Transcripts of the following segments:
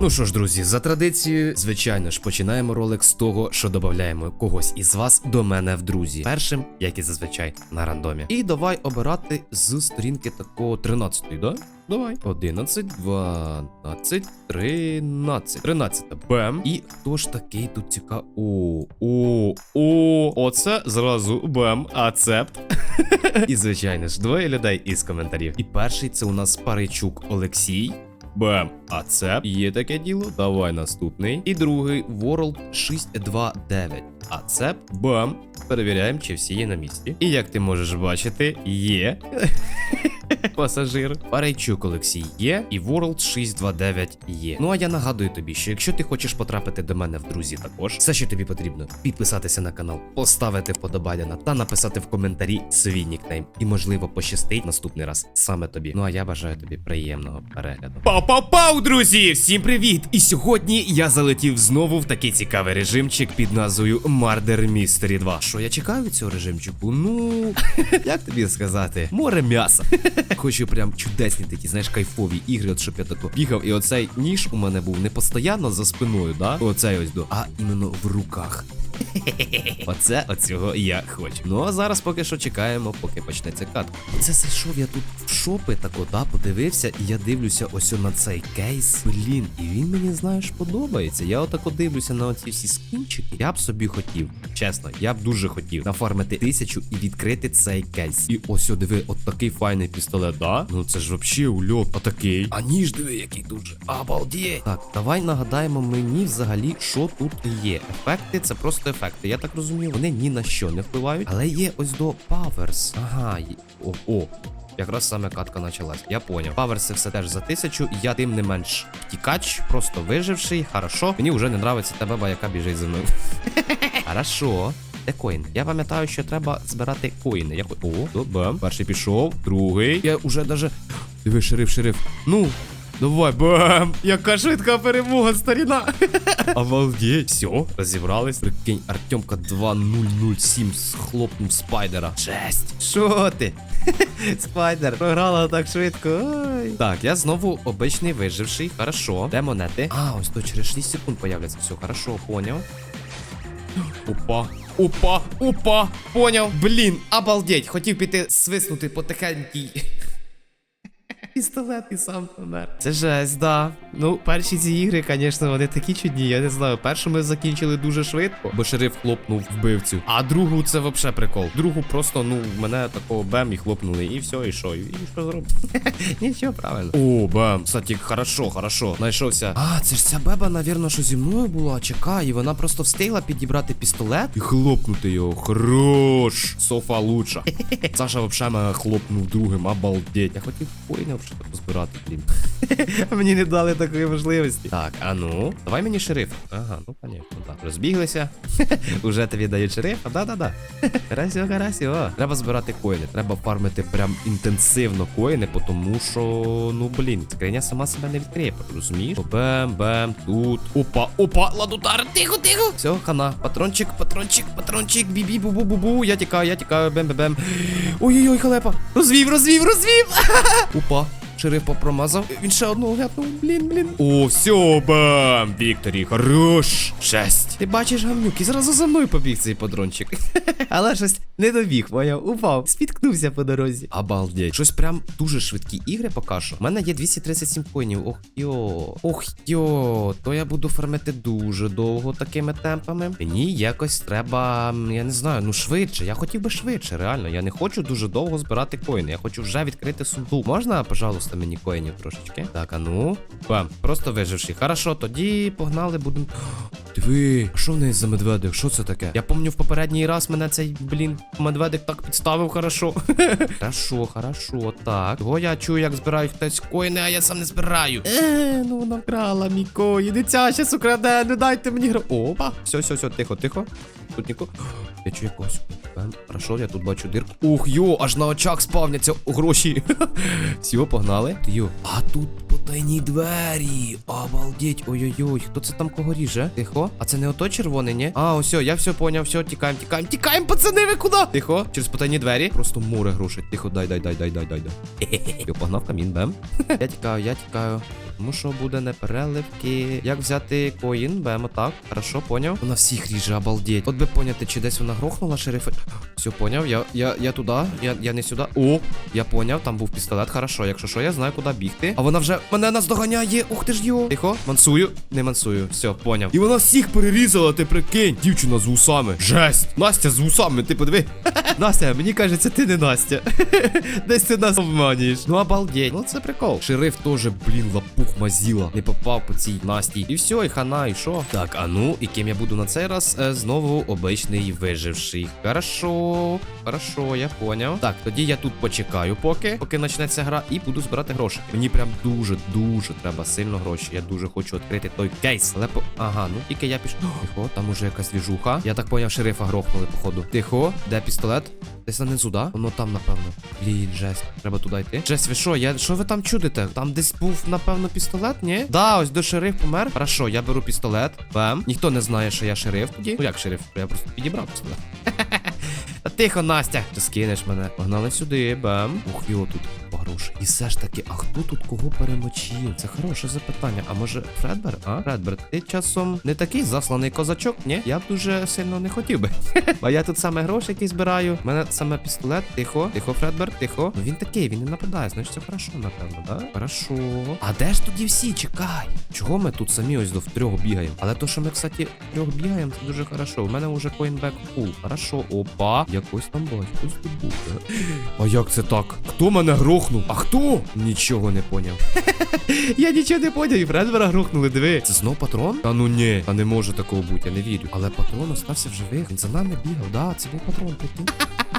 Ну що ж, друзі, за традицією, звичайно ж, починаємо ролик з того, що додаємо когось із вас до мене в друзі. Першим, як і зазвичай, на рандомі. І давай обирати з сторінки такого 13-ї, да? Давай. 11, 12, 13. 13. Бем. І хто ж такий тут цікав? О, о, о, оце зразу бем, ацепт. І звичайно ж, двоє людей із коментарів. І перший це у нас Паричук Олексій. Бем. А це є таке діло. Давай наступний. І другий World 629. А це бам. Перевіряємо, чи всі є на місці. І як ти можеш бачити, є. Пасажир. Парейчук Олексій є, і World 629 є. Ну а я нагадую тобі, що якщо ти хочеш потрапити до мене в друзі також, все, що тобі потрібно, підписатися на канал, поставити вподобання та написати в коментарі свій нікнейм. І можливо пощастить наступний раз саме тобі. Ну а я бажаю тобі приємного перегляду. Пау-пау-пау, друзі! Всім привіт! І сьогодні я залетів знову в такий цікавий режимчик під назвою Murder Mystery 2. Що я чекаю від цього режимчику? Ну, як тобі сказати? Море м'яса. Хочу прям чудесні такі, знаєш, кайфові ігри, от щоб я тако бігав, і оцей ніж у мене був не постійно за спиною, да? Оцей ось до, а іменно в руках. Оце оцього я хочу. Ну а зараз поки що чекаємо, поки почнеться катка. Оце зайшов я тут в шопи, так да, подивився, і я дивлюся ось на цей кейс. Блін, і він мені, знаєш, подобається. Я отако дивлюся на оці всі скінчики. Я б собі хотів, чесно, я б дуже хотів нафармити тисячу і відкрити цей кейс. І ось о, диви, от такий файний пістолет, да? Ну це ж вообще ульот, а такий. А ніж диви, який дуже. Обалдєть. Так, давай нагадаємо мені взагалі, що тут є. Ефекти це просто ефекти. Я так розумію, вони ні на що не впливають. Але є ось до Powers. Ага, о, о. Якраз саме катка почалась. Я поняв. Паверс це все теж за тисячу. Я тим не менш втікач, просто виживший. Хорошо. Мені вже не нравиться та баба, яка біжить за мною. Хорошо. Де коін? Я пам'ятаю, що треба збирати коїни. Я... О, бам. Перший пішов, другий. Я вже даже. Диви, шериф, шериф. Ну. Давай, бам! Яка швидка перемога, старіна! Обалдеть. Все, розібрались. Прикинь, Артемка 2007 схлопнув спайдера. Жесть. Що ти? Спайдер, програла так швидко. Ой. Так, я знову обичний виживший. Хорошо. Де монети? А, ось то через 6 секунд появляться. Все, хорошо, поняв. Опа. Опа, опа, поняв. Блін, обалдеть. Хотів піти свиснути потихенький. Пістолет і сам помер. Це жесть, да. Ну, перші ці ігри, звісно, вони такі чудні. Я не знаю. Першу ми закінчили дуже швидко, бо шериф хлопнув вбивцю. А другу це вообще прикол. Другу просто, ну, мене такого бем і хлопнули, і все, і що, і що зробив? Нічого, правильно. О, бем. Кстати, хорошо, хорошо. Знайшовся. А, це ж ця беба, навірно, що зі мною була. Чекай, і вона просто встигла підібрати пістолет і хлопнути його. Хорош. Софа лучша. Саша вообще мене хлопнув другим, обалдеть. Я хотів поїняв, що позбирати, блін. Мені не дали такої можливості. Так, а ну, давай мені шериф. Ага, ну понятно, так. Розбіглися. Уже тобі дають шериф. Да-да-да. Хорошо, хорошо. Треба збирати коїни. Треба фармити прям інтенсивно коїни, тому що, ну блін, скриня сама себе не відкриє, розумієш? Бем, бем, тут. Опа, опа, ладутар, тихо, тихо. Все, хана. Патрончик, патрончик, патрончик, бібі, бу бу бу бу Я тікаю, я тікаю, бем бем бем Ой-ой-ой, халепа. Розвів, розвів, розвів. Опа. Шериф попромазав. Він ще одного гепнув. Блін, блін. О, все, бам! Вікторі, хорош. Шесть. Ти бачиш гамнюк, і зразу за мною побіг цей падрончик. Але щось не добіг, поняв, упав, спіткнувся по дорозі. Обалдеть. Щось прям дуже швидкі ігри поки що. У мене є 237 коїнів. Ох йо. Ох йо. То я буду фармити дуже довго такими темпами. Мені якось треба, я не знаю, ну швидше. Я хотів би швидше, реально. Я не хочу дуже довго збирати коїни. Я хочу вже відкрити сундук. Можна, пожалуйста, мені коїнів трошечки? Так, а ну. Бам, просто виживши. Хорошо, тоді погнали, будемо. Диви, що в неї за медведик? Що це таке? Я пам'ятаю, в попередній раз мене цей, блін, медведик так підставив хорошо. Хорошо, хорошо, так. Того я чую, як збирають хтось коїни, а я сам не збираю. Е, ну вона вкрала мій коїн. Дитя щас украде, не дайте мені гро. Опа. Все, все, все, тихо, тихо. Тут нікого. Я чую якогось. Бем, Хорошо, я тут бачу дирку. Ух, йо, аж на очах спавняться гроші. Все, погнали. Йо. А тут потайні двері. Обалдеть. Ой-ой-ой, хто це там кого ріже? Тихо. А це не ото червоне, ні? А, ось, я все поняв, все, тікаємо, тікаємо, тікаємо, пацани, ви куди? Тихо, через потайні двері. Просто море грошей. Тихо, дай, дай, дай, дай, дай, дай. дай. Я погнав камін, бем. Я тікаю, я тікаю. Тому що буде непереливки. Як взяти коїн? Бемо так. Хорошо, поняв. Вона всіх ріже, обалдеть. От би поняти, чи десь вона грохнула шерифи. Все, поняв. Я, я, я туди, я, я не сюди. О, я поняв, там був пістолет. Хорошо, якщо що, я знаю, куди бігти. А вона вже мене наздоганяє. Ух ти ж йо. Тихо, мансую. Не мансую. Все, поняв. І вона всіх перерізала, ти прикинь. Дівчина з вусами. Жесть. Настя з вусами, ти подиви. Настя, мені кажеться, ти не Настя. Десь ти нас обманюєш. Ну обалдеть. Ну це прикол. Шериф теж, блін, лапух мазіла. Не попав по цій Насті. І все, і хана, і що? Так, а ну, і ким я буду на цей раз? Е, знову обичний виживший. Хорошо, хорошо, я поняв. Так, тоді я тут почекаю, поки, поки почнеться гра, і буду збирати гроші. Мені прям дуже, дуже треба сильно гроші. Я дуже хочу відкрити той кейс. Але по. Ага, ну тільки я пішов. Тихо, там уже якась двіжуха. Я так поняв, шерифа грохнули, походу. Тихо, де пістолет? Десь нанизу, да? Воно там, напевно. Блін, жесть. Треба туди йти. Жесть, ви що? Я що ви там чудите? Там десь був, напевно, пістолет, ні? Да, ось до шериф помер. Хорошо, я беру пістолет. Бем. Ніхто не знає, що я шериф тоді. Ну як шериф? Я просто підібрав пістолет. Та тихо, Настя. Ти скинеш мене. Погнали сюди, бам. Ух, його тут гроші. І все ж таки, а хто тут кого перемочив? Це хороше запитання. А може Фредбер? А? Фредбер, ти часом не такий засланий козачок? Ні? Я б дуже сильно не хотів би. А я тут саме гроші якісь збираю. У мене саме пістолет. Тихо, тихо, Фредбер, тихо. Ну він такий, він не нападає. Значить, це хорошо, напевно, да? Хорошо. А де ж тоді всі? Чекай. Чого ми тут самі ось до втрьох бігаємо? Але то, що ми, кстати, втрьох бігаємо, це дуже хорошо. У мене вже коінбек фул. Хорошо, опа. Якось там бачу. Хтось тут. А як це так? Хто мене грохнув? А хто? Нічого не поняв. Я нічого не поняв, і Фредвера грохнули, диви. Це знов патрон? Та ну ні, та не може такого бути, я не вірю. Але патрон остався в живих. Він за нами бігав, да, це був патрон.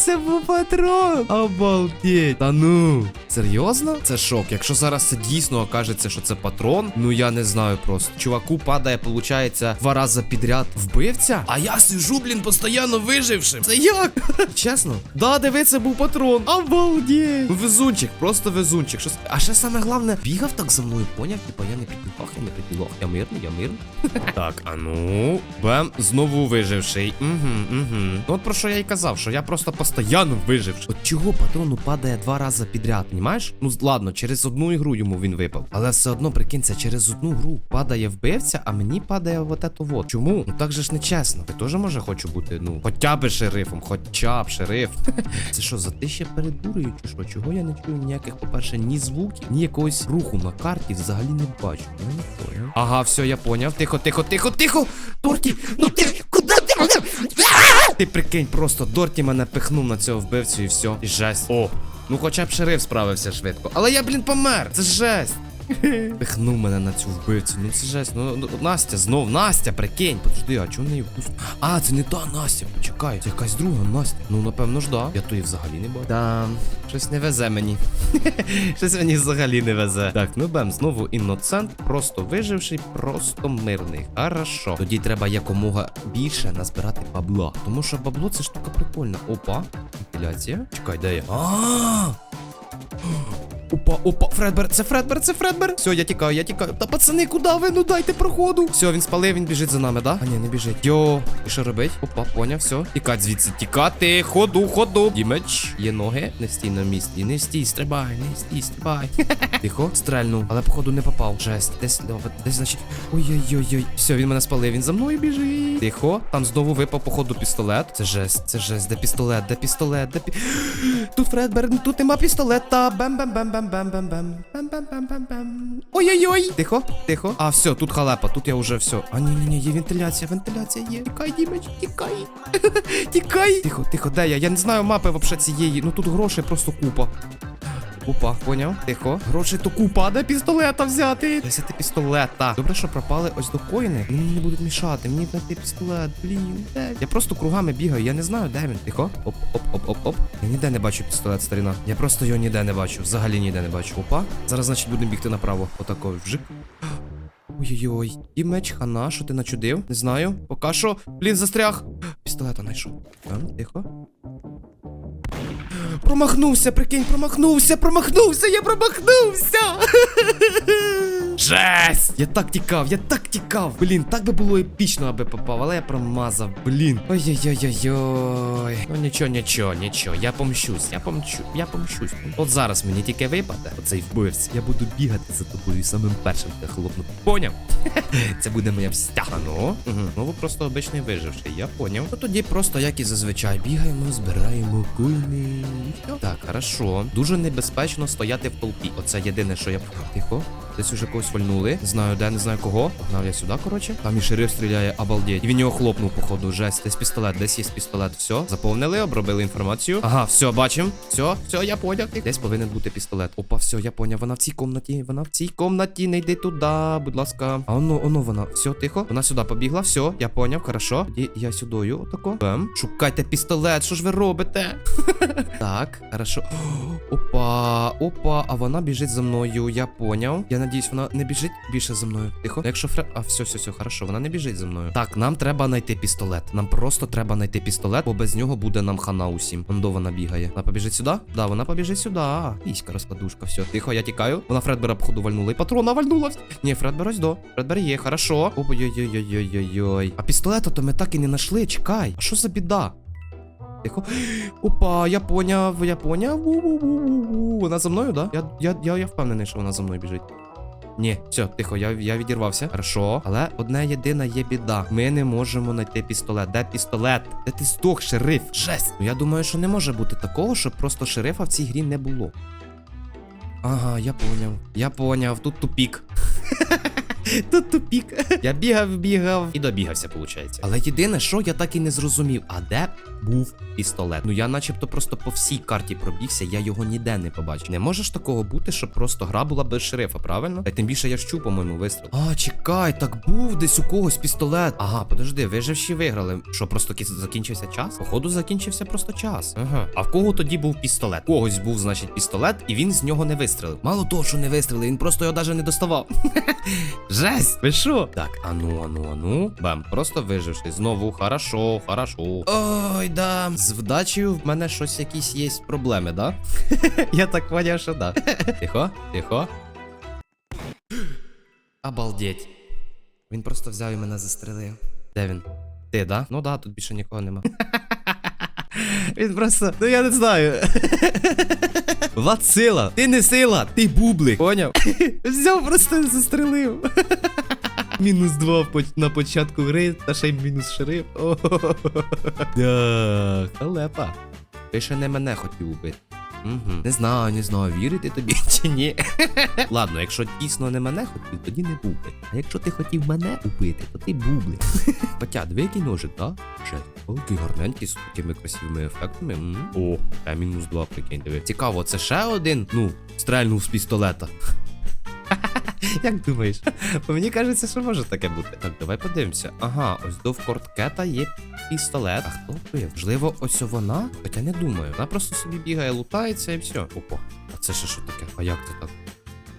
Це був патрон. Обалдеть. Та ну. Серйозно? Це шок. Якщо зараз це дійсно окажеться, що це патрон, ну я не знаю просто. Чуваку падає, виходить, два рази підряд вбивця. А я сижу, блін, постійно вижившим. Це як? Чесно? Да, диви, це був патрон. Обалдеть. Везунчик, просто везунчик. Щось... А ще саме головне, бігав так за мною, поняв? Типа я не підлог, я не підлог. Я мирний, я мирний. Так, а ну. Бем, знову виживший. Угу, угу. От про що я й казав, що я просто постійно виживший. От чого патрону падає два рази підряд, понімаєш? Ну ладно, через одну ігру йому він випав. Але все одно прикинься, через одну гру падає вбивця, а мені падає вот ето вот. Чому? Ну так же ж не чесно. Ти теж може хочу бути, ну, хоча б шерифом, хоча б шериф. Це що, за те ще передурюють, чи що? Чого я не чую ніяких, по-перше, ні звуків, ні якогось руху на карті взагалі не бачу. Я не поняв. Ага, все, я поняв. Тихо, тихо, тихо, тихо. Торті, ну ти куди ти? Ти прикинь, просто Дорті мене пихнув на цього вбивцю і все. І жесть. О. Ну хоча б шериф справився швидко. Але я, блін, помер. Це жесть. Пихнув мене на цю вбивцю. Ну це жесть. Ну, ну Настя, знов, Настя, прикинь. Подожди, а чого в неї вкус? А, це не та Настя, почекай. Це якась друга Настя. Ну, напевно ж да. Я то і взагалі не бачу. Да, щось не везе мені. щось мені взагалі не везе. Так, ну бем, знову інноцент, просто виживший, просто мирний. Хорошо. Тоді треба якомога більше назбирати бабла. Тому що бабло це штука прикольна. Опа, вентиляція. Чекай, де я? А! Опа, опа, Фредбер, це Фредбер, це Фредбер. Все, я тікаю, я тікаю. Та пацани, куди ви? Ну дайте проходу. Все, він спалив, він біжить за нами, да? А ні, не біжить. Йо, і що робить? Опа, поняв, все. Тікать звідси, тікати. Ходу, ходу. Дімеч. Є ноги. Не стій на місці. Не стій, стрибай, не стій, стрибай. Тихо, стрельнув, але походу не попав. Жесть. Десь, десь, значить. Ой-ой-ой-ой. Все, він мене спалив, він за мною біжить. Тихо, там знову випав, походу, пістолет. Це жесть, це жесть. Де пістолет, де пістолет, де пі... Тут Фредбер, тут нема пістолета. Бем-бем-бем-бем. Бем-бем-бем-бем. Бем-бем-бем-бем-бем. Ой-ой-ой. Тихо, тихо. А, все, тут халепа, тут я уже все. А, ні, ні, ні, є вентиляція, вентиляція є. Тікай, Дімеч, тікай. Тікай. Тихо, тихо, де я? Я не знаю мапи вообще цієї. Ну тут грошей просто купа. Купа, поняв? Тихо. Грошей то купа, де пістолета взяти? Взяти пістолета. Добре, що пропали ось до коїни. Мені не будуть мішати. Мені знайти пістолет. Блін, де? Я просто кругами бігаю, я не знаю, де він. Тихо. Оп, оп, оп, оп, оп. Я ніде не бачу пістолет, старина. Я просто його ніде не бачу. Взагалі ніде не бачу. Опа. Зараз, значить, будемо бігти направо. Отако. Вжик. Ой-ой-ой, і меч хана, що ти начудив? Не знаю. Поки що. Блін, застряг. Пістолета знайшов. Там, тихо. Промахнувся, прикинь, промахнувся, промахнувся, я промахнувся. Жесть! Я так тікав, я так тікав. Блін, так би було епічно, аби попав, але я промазав. Блін. Ой-ой-ой-ой-ой. Ну нічого, нічого, нічого. Я помщусь, я помчу, я помщусь. От зараз мені тільки випаде, оцей вбивця. Я буду бігати за тобою самим першим те хлопну. Поняв? Це буде моя встяга. Ну, угу. ну ви просто обичний виживший, я поняв. Ну тоді просто, як і зазвичай, бігаємо, збираємо куни. Так, хорошо. Дуже небезпечно стояти в толпі. Оце єдине, що я Тихо. Десь уже когось вальнули. Знаю де, не знаю кого. Погнав я сюди, коротше. Там і шериф стріляє, обалдеть. І він його хлопнув, походу. Жесть. Десь пістолет, десь є пістолет. Все, заповнили, обробили інформацію. Ага, все, бачим. Все, все, я поняв. Десь повинен бути пістолет. Опа, все, я поняв. Вона в цій комнаті. Вона в цій комнаті. Не йди туди, будь ласка. А оно, оно вона. Все, тихо. Вона сюди побігла. Все, я поняв, хорошо. І я сюдою. Отако. Бем. Шукайте пістолет. Що ж ви робите? Так, хорошо. Опа, опа, а вона біжить за мною. Я поняв. Я надіюсь, вона не біжить більше за мною. Тихо. Якщо фре. А, все, все, все, хорошо, вона не біжить за мною. Так, нам треба знайти пістолет. Нам просто треба знайти пістолет, бо без нього буде нам хана усім. Он вона бігає. Вона побіжить сюди? Да, вона побіжить сюди. Іська розкладушка. Все, тихо, я тікаю. Вона Фредбера, походу, вальнула. І патрона вальнула. Ні, Фредбер ось до. Фредбер є, хорошо. Ой-ой-ой-ой-ой-ой. А пістолета то ми так і не знайшли. Чекай. А що за біда? Тихо. Опа, я поняв, я поняв. Вона за мною, да? Я, я, я, я впевнений, що вона за мною біжить. Ні, все, тихо, я, я відірвався. Хорошо. Але одна єдина є біда. Ми не можемо знайти пістолет. Де пістолет? Де ти здох, шериф? Жесть. Ну я думаю, що не може бути такого, щоб просто шерифа в цій грі не було. Ага, я поняв. Я поняв, тут тупік. Тут тупік. Я бігав, бігав і добігався, виходить. Але єдине, що я так і не зрозумів, а де був пістолет? Ну я начебто просто по всій карті пробігся, я його ніде не побачив. Не може ж такого бути, щоб просто гра була без шерифа, правильно? Та тим більше я чув, по-моєму, вистріл. А, чекай, так був десь у когось пістолет. Ага, подожди, виживші виграли. Що, просто закінчився час? Походу, закінчився просто час. Ага. А в кого тоді був пістолет? У Когось був, значить, пістолет, і він з нього не вистрелив. Мало того, що не вистрелив, він просто його навіть не доставав. Жесть! Ви що? Так, ану, ану, ану. Бам, просто виживши. Знову хорошо, хорошо. Ой, да. З вдачею в мене щось якісь є проблеми, да? Я так поняв, що да. Тихо, тихо. Обалдеть. Він просто взяв і мене застрелив. Де він? Ти, да? Ну да, тут більше нікого нема. Він просто. Ну я не знаю. Влад сила. Ти не сила, ти бублик. Поняв? Взяв просто застрелив. Мінус два на початку гри, та ще й мінус шериф. Оооо. Да, халепа. Ти ще не мене хотів убити. Угу. Не знаю, не знаю, вірити тобі чи ні. Ладно, якщо дійсно не мене хотів, тоді не був би. А якщо ти хотів мене убити, то ти був би. Хоча, диви, який ножик, так? Ще який гарненький з такими красивими ефектами. М. О, а мінус два, прикинь, диви. Цікаво, це ще один, ну, стрельнув з пістолета. Як думаєш? Бо мені кажеться, що може таке бути. Так, давай подивимося. Ага, ось до Корткета є пістолет. А хто є? Можливо, ось вона? Хоча не думаю. Вона просто собі бігає, лутається і все. Опа. А це ще що таке? А як це так?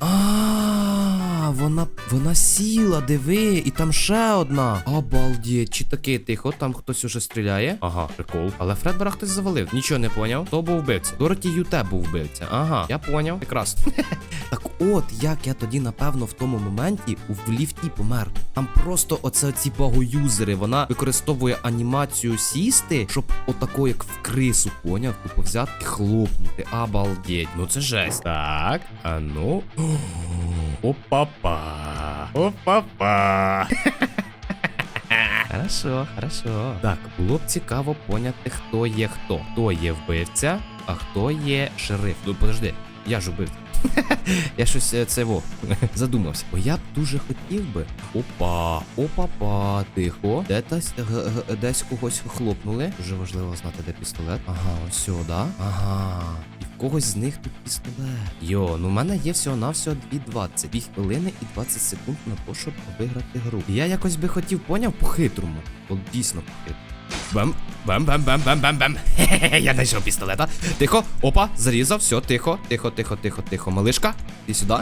А, вона вона сіла, диви, і там ще одна. Обалдеть, чи таки тихо, там хтось уже стріляє. Ага, прикол. Але Фредбера хтось завалив. Нічого не поняв. Хто був вбивця? Дороті Юте був вбивця. Ага, я поняв. Прекрасно. Так от, як я тоді, напевно, в тому моменті в ліфті помер. Там просто оце ці багоюзери. Вона використовує анімацію сісти, щоб отако, як в крису, поняв, тупо взяти хлопнути. Обалдеть. Ну це жесть. Так, а ну. Опа-па. Опа-па. Хорошо, хорошо. Так, було б цікаво поняти, хто є хто. Хто є вбивця, а хто є шериф. Ну, подожди, я ж убивця. Я щось е, це во задумався. Бо я б дуже хотів би. Опа, опа-па, тихо. Де десь, десь когось хлопнули. Дуже важливо знати, де пістолет. Ага, ось сюди. Ага. І в когось з них тут пістолет. Йо, ну в мене є всього навсього 2.20. 2 хвилини і 20 секунд на те, щоб виграти гру. І я якось би хотів, поняв, по-хитрому. Дійсно по-хитрому. Бам, бам, бам, бам, бам, бам, бам. Хе-хе-хе, я знайшов пістолета. Тихо, опа, зарізав, все, тихо, тихо, тихо, тихо, тихо. Малишка, іди сюди.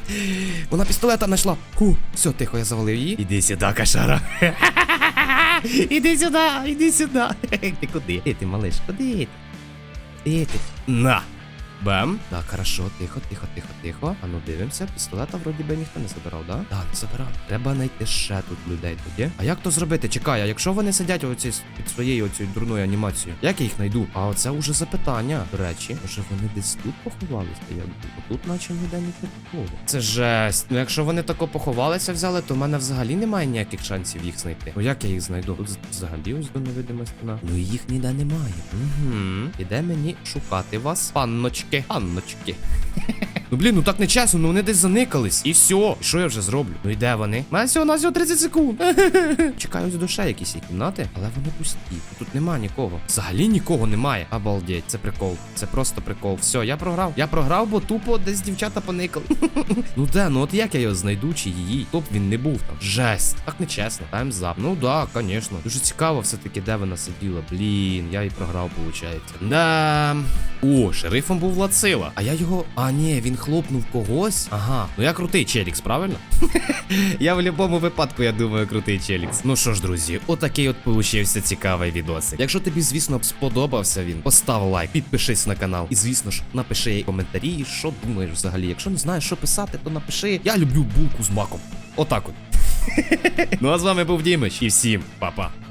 Вона пістолета знайшла. Ху, все, тихо, я завалив її. Іди сюди, кашара. Іди сюди, іди сюди. Ти куди? Ти, малиш, куди Іди. На. Бам. Так, хорошо, тихо, тихо, тихо, тихо. А ну дивимося, пістолета вроді би ніхто не забирав, да? Так, не забирав. Треба знайти ще тут людей тоді. А як то зробити? Чекай, а якщо вони сидять оці під своєю оцією дурною анімацією, як я їх знайду? А оце уже запитання. До речі, може вони десь тут поховалися? Я тут наче ніде нічого такого. Це жесть. Ну якщо вони тако поховалися, взяли, то в мене взагалі немає ніяких шансів їх знайти. Ну як я їх знайду? Тут взагалі ось до невидима стіна. Ну їх ніде немає. Угу. Іде мені шукати вас, 죽게 안 아, 죽게 Ну блін, ну так не чесно, ну вони десь заникались. І все. І що я вже зроблю? Ну і де вони? У мене всього на всього 30 секунд. Чекаю з душе якісь є кімнати, але вони пусті. Тут нема нікого. Взагалі нікого немає. Обалдеть, це прикол. Це просто прикол. Все, я програв. Я програв, бо тупо десь дівчата поникали. ну де, ну от як я його знайду чи її? Топ він не був там. Жесть. Так не чесно. Таймзап. Ну да, звісно. Дуже цікаво все-таки, де вона сиділа. Блін, я і програв, виходить. Да. О, шерифом був Лацила. А я його. А, ні, він хлопнув когось. Ага. Ну я крутий Челікс, правильно? я в будь-якому випадку, я думаю, крутий Челікс. Ну що ж, друзі, отакий от получився цікавий відосик. Якщо тобі, звісно, сподобався він, постав лайк, підпишись на канал. І, звісно ж, напиши коментарі, що думаєш взагалі. Якщо не знаєш, що писати, то напиши. Я люблю булку з маком. Отак от. ну а з вами був Дімич і всім па-па.